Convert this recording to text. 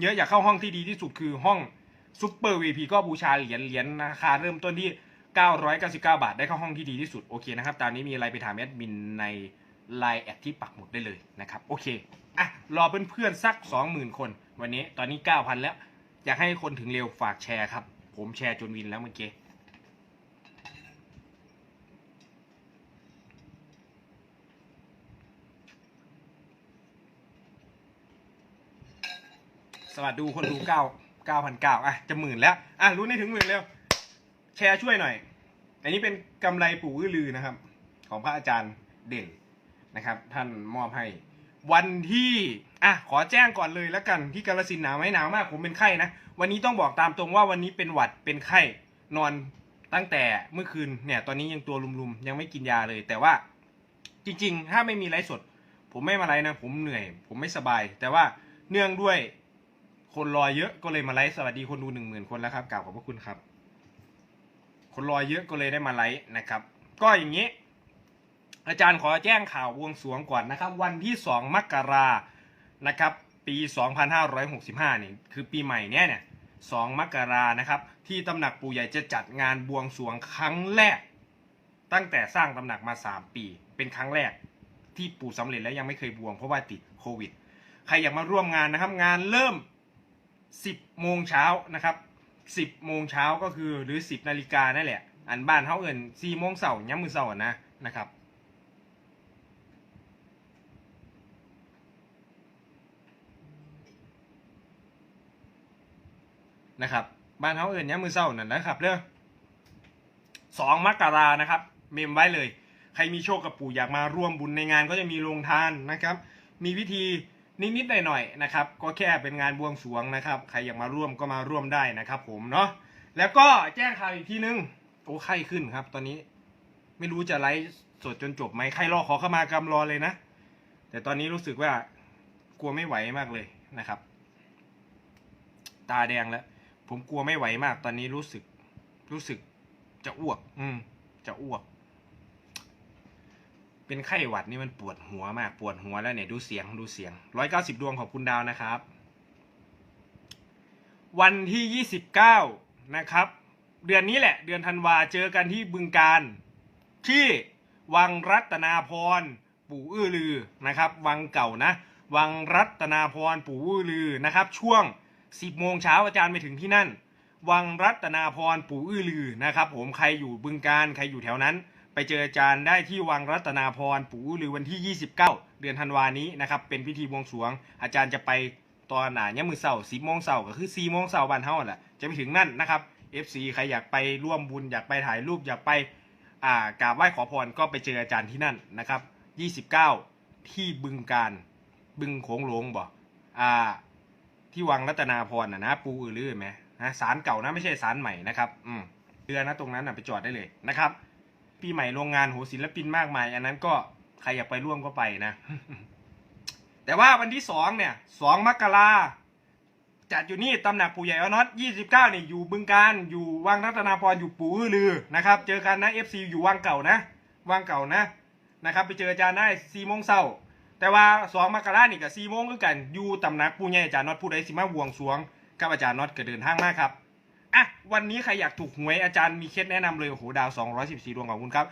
เยอะอยากเข้าห้องที่ดีที่สุดคือห้องซุปเปอร์วีพีก็บูชาเหรียญเหรียญราคาเริ่มต้นที่ 999 บาท ได้เข้าห้องที่ดีที่สุดโอเคนะครับตามนี้มีอะไรไปถามแอดมินในไลน์แอดที่ปักหมุดได้เลยนะครับโอเคอะรอเพื่อนๆสัก 20,000 คน วันนี้ตอนนี้ 9,000 แล้ว อยากให้คนถึงเร็วฝากแชร์ครับ ผมแชร์จนวินแล้วเมื่อกี้ วัสดีคนดูเก้าเก้าพันเก้าอะจะหมื่นแล้ว อะรู้ให้ถึงหมื่นเร็ว แชร์ช่วยหน่อย อันนี้เป็นกำไรปู่อื้อลือนะครับ ของพระอาจารย์เด่นนะครับ ท่านมอบให้ วันที่อะขอแจ้งก่อนเลยแล้วกันที่กาลสินหนาวไหมหนาวมากผมเป็นไข้นะ วันนี้ต้องบอกตามตรงว่าวันนี้เป็นหวัดเป็นไข้นอนตั้งแต่เมื่อคืนเนี่ยตอนนี้ยังตัวลุมๆ ยังไม่กินยาเลย แต่ว่าจริง ๆ ถ้าไม่มีไลฟ์สด ผมไม่มาไลฟ์นะ ผมเหนื่อย ผมไม่สบาย แต่ว่าเนื่องด้วย คนรอเยอะก็เลยมาไลฟ์สวัสดีคนดูหนึ่งหมื่นคนแล้วครับกล่าวขอบพระคุณครับ คนรอเยอะก็เลยได้มาไลฟ์นะครับ ก็อย่างนี้ อาจารย์ขอแจ้งข่าวบวงสวงก่อนนะครับ วันที่2มกรานะครับ ปี2565นี่คือปีใหม่เนี้ยเนี่ย2มกรานะครับ ที่ตำหนักปู่ใหญ่จะจัดงานบวงสวงครั้งแรก ตั้งแต่สร้างตำหนักมา3ปี เป็นครั้งแรกที่ปู่สำเร็จแล้วยังไม่เคยบวงเพราะว่าติดโควิด ใครอยากมาร่วมงานนะครับ งานเริ่ม 10โมงเช้านะครับ10โมงเช้าก็คือหรือ 10นาฬิกานั่นแหละ อันบ้านเขาเอิน4โมงเสาร์ย้ำมือเสาร์นะนะครับนะครับบ้านเขาเอินย้ำมือเสาร์นั่นนะครับเรื่องสองมกรานะครับ เมมไว้เลย ใครมีโชคกับปู่อยากมาร่วมบุญในงานก็จะมีโรงทานนะครับ มีวิธี นิดๆหน่อยๆนะครับ ก็แค่เป็นงานบวงสรวงนะครับ ใครอยากมาร่วมก็มาร่วมได้นะครับผมเนาะแล้วก็แจ้งข่าวอีกทีนึงโอ้ไข้ขึ้นครับ ตอนนี้ไม่รู้จะไลฟ์สดจนจบไหมใครรอขอเข้ามากำรอเลยนะ แต่ตอนนี้รู้สึกว่ากลัวไม่ไหวมากเลยนะครับ ตาแดงแล้ว ผมกลัวไม่ไหวมาก ตอนนี้รู้สึกรู้สึกจะอ้วก อืม จะอ้วก เป็นไข้หวัดนี่มันปวดหัวมากปวดหัวแล้วเนี่ยดูเสียงดูเสียงร้อยเก้าสิบดวงขอบคุณดาวนะครับ วันที่ยี่สิบเก้านะครับ เดือนนี้แหละ เดือนธันวาเจอกันที่บึงการที่วังรัตนาพรปู่อื้อลือนะครับ วังเก่านะ วังรัตนาพรปู่อื้อลือนะครับ ช่วง10โมงเช้าอาจารย์ไปถึงที่นั่น วังรัตนาพรปู่อื้อลือนะครับ ผมใครอยู่บึงการใครอยู่แถวนั้น ไปเจออาจารย์ได้ที่วังรัตนาพรปู่อื้อลือวันที่ 29 เดือนธันวานี้นะครับเป็นพิธีบวงสรวง อาจารย์จะไปตอนหนาเนี่ยมือเสาร์สิบโมงเสาร์ก็คือสี่โมงเสาร์วันเท่าแหละจะไปถึงนั่นนะครับ FC ใครอยากไปร่วมบุญอยากไปถ่ายรูปอยากไปอ่ากราบไหว้ขอพรก็ไปเจออาจารย์ที่นั่นนะครับ 29 ที่บึงการบึงโขงหลงบ่อ่าที่วังรัตนาพรนะนะปูอือลือไหมนะสารเก่านะไม่ใช่สารใหม่นะครับอืมเรือนะตรงนั้นนะไปจอดได้เลยนะครับ ปีใหม่โรงงานโหศิลปินมากมาย อันนั้นก็ใครอยากไปร่วมก็ไปนะ แต่ว่าวันที่สองเนี่ยสองมกราจัดอยู่นี่ตำหนักปู่ใหญ่อน็อตยี่สิบเก้านี่อยู่บึงการอยู่วังรัตนาพรอยู่ปู่อื้อลือนะครับ เจอกันนะเอฟซีอยู่วังเก่านะวังเก่านะนะครับ ไปเจออาจารย์ได้สี่โมงเช้าแต่ว่าสองมกรานี่กับสี่โมงคือกันอยู่ตำหนักปู่ใหญ่อาจารย์น็อตผู้ใดสิมาวงสวงกับอาจารย์น็อตก็เดินทางมากครับ อะวันนี้ใครอยากถูกหวยอาจารย์มีเคล็ดแนะนำเลยโอ้โหดาว 214 ดวงของคุณครับ